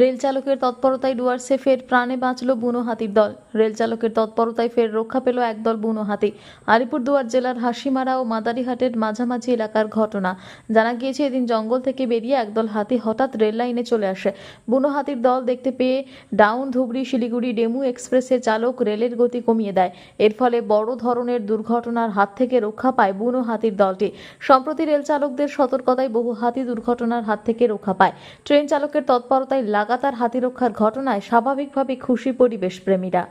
Rail চালকের তৎপরতায় ডুয়ার্সে ফের প্রাণে বাঁচল বুনো হাতির দল। রেল চালকের তৎপরতায় ফের রক্ষা পেল একদল বুনো হাতি। আলিপুরদুয়ার জেলার হাসিমারা ও মাদারিহাটের মাঝামাঝি এলাকার ঘটনা। জানা গিয়েছে, এদিন জঙ্গল থেকে বেরিয়ে একদল হাতি হঠাৎ রেল লাইনে চলে আসে। বুনো হাতির দল দেখতে পেয়ে ডাউন ধুবড়ি শিলিগুড়ি ডেমু এক্সপ্রেসের চালক রেলের গতি কমিয়ে দেয়। এর ফলে বড় ধরনের দুর্ঘটনার হাত থেকে রক্ষা পায় বুনো হাতির দলটি। সম্প্রতি রেল চালকদের সতর্কতায় বহু হাতি দুর্ঘটনার হাত থেকে রক্ষা পায়। ট্রেন চালকের তৎপরতায় লাগাতার হাতিরক্ষার ঘটনায় স্বাভাবিকভাবে খুশি পরিবেশ প্রেমীরা